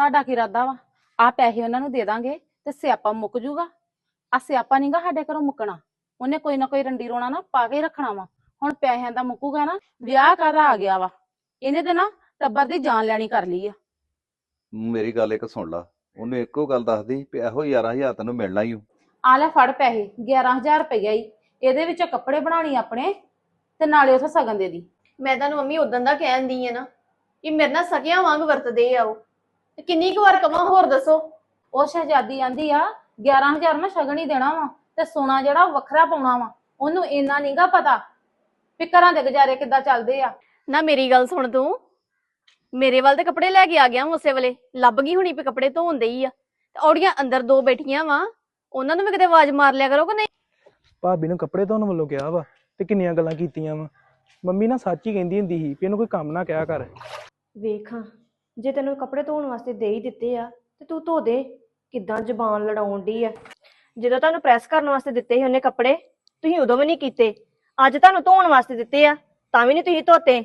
ਤੁਹਾਡਾ ਕੀ ਇਰਾਦਾ ਵਾ? ਆ ਪੈਸੇ ਉਹਨਾਂ ਨੂੰ ਦੇ ਦਾਂਗੇ ਤੇ ਸਿਆਪਾ ਮੁੱਕ ਜੂਗਾ। ਆ ਸਿਆਪਾ ਨਹੀਂਗਾ ਸਾਡੇ ਘਰੋਂ ਮੁੱਕਣਾ। ਉਹਨੇ ਕੋਈ ਨਾ ਕੋਈ ਰੰਡੀ ਰੋਣਾ ਨਾ ਪਾ ਕੇ ਹੀ ਰੱਖਣਾ ਵਾ। ਹੁਣ ਪੈਸਿਆਂ ਦਾ ਮੁੱਕੂਗਾ ਨਾ ਵਿਆਹ ਕਾਦਾ ਆ ਗਿਆ ਵਾ? ਇਹਨੇ ਤੇ ਨਾ ਟੱਬਰ ਦੀ ਜਾਨ ਲੈਣੀ ਕਰ ਲਈ ਆ। ਮੇਰੀ ਗੱਲ ਇੱਕ ਸੁਣ ਲਾ। ਉਹਨੂੰ ਇੱਕੋ ਗੱਲ ਦੱਸਦੀ ਵੀ ਇਹੋ 11000 ਤੈਨੂੰ ਮਿਲਣਾ ਹੀ ਓ। ਆ ਲੈ ਫੜ ਪੈਸੇ 11000 ਰੁਪਈਆ ਹੀ ਇਹਦੇ ਵਿੱਚੋਂ ਕੱਪੜੇ ਬਣਾਣੀ ਆਪਣੇ ਤੇ ਨਾਲੇ ਉਥੇ ਸਗਨ ਦੇ ਦੀ। ਮੈਂ ਤੁਹਾਨੂੰ ਮੰਮੀ ਉਦੋਂ ਦਾ ਕਹਿਣ ਦੀ ਆ ਨਾ ਕਿ ਮੇਰੇ ਨਾਲ ਸਕਿਆਂ ਵਾਂਗ ਵਰਤਦੇ ਆ ਉਹ। ਤੇ ਕਿੰਨੀ ਕੁ ਵਾਰ ਕਵਾਂ ਹੋਰ ਦੱਸੋ। ਉਹ ਸ਼ਹਿਜ਼ਾਦੀ ਆਂਦੀ ਆ 11000 ਨਾ ਸ਼ਗਨ ਹੀ ਦੇਣਾ ਵਾ ਤੇ ਸੋਨਾ ਜਿਹੜਾ ਉਹ ਵੱਖਰਾ ਪਾਉਣਾ ਵਾ ਉਹਨੂੰ ਇੰਨਾ ਨਹੀਂਗਾ ਪਤਾ ਵੀ ਘਰਾਂ ਦੇ ਗੁਜ਼ਾਰੇ ਕਿੱਦਾਂ ਚੱਲਦੇ ਆ। ਨਾ ਮੇਰੀ ਗੱਲ ਸੁਣ ਤੂੰ। ਮੇਰੇ ਵੱਲ ਤੇ ਕੱਪੜੇ ਲੈ ਕੇ ਆ ਗਿਆ ਵਾਂ ਉਸੇ ਵੇਲੇ। ਲੱਭ ਗਈ ਹੁਣੀ ਵੀ ਕੱਪੜੇ ਧੋਣ ਹੀ ਆ। ਤੇ ਔੜੀਆਂ ਅੰਦਰ ਦੋ ਬੈਠੀਆਂ ਵਾ। ਉਹਨਾਂ ਨੂੰ ਵੀ ਕਿਤੇ ਆਵਾਜ਼ ਮਾਰ ਲਿਆ ਕਰੋ ਕਿ ਨਹੀਂ? ਭਾਬੀ ਨੂੰ ਕੱਪੜੇ ਧੋਣ ਵੱਲੋਂ ਕਿਹਾ ਵਾ ਤੇ ਕਿੰਨੀਆਂ ਗੱਲਾਂ ਕੀਤੀਆਂ ਵਾ। ਮੰਮੀ ਨਾ ਸੱਚ ਹੀ ਕਹਿੰਦੀ ਹੁੰਦੀ ਸੀ ਵੀ ਇਹਨੂੰ ਕੋਈ ਕੰਮ ਨਾ ਕਿਹਾ ਕਰ। ਵੇਖਾਂ। ਜੇ ਤੈਨੂੰ ਕੱਪੜੇ ਧੋਣ ਵਾਸਤੇ ਦੇ ਹੀ ਦਿੱਤੇ ਆ, ਤੇ ਤੂੰ ਧੋ ਦੇ, ਕਿੱਦਾਂ ਜ਼ਬਾਨ ਲੜਾਉਣ ਡਈ ਆ? ਜਦੋਂ ਤੁਹਾਨੂੰ ਪ੍ਰੈਸ ਕਰਨ ਵਾਸਤੇ ਦਿੱਤੇ ਸੀ ਉਹਨੇ ਕੱਪੜੇ, ਤੁਸੀਂ ਉਦੋਂ ਵੀ ਨਹੀਂ ਕੀਤੇ। ਅੱਜ ਤੁਹਾਨੂੰ ਧੋਣ ਵਾਸਤੇ ਦਿੱਤੇ ਆ, ਤਾਂ ਵੀ ਨਹੀਂ ਤੁਸੀਂ ਧੋਤੇ।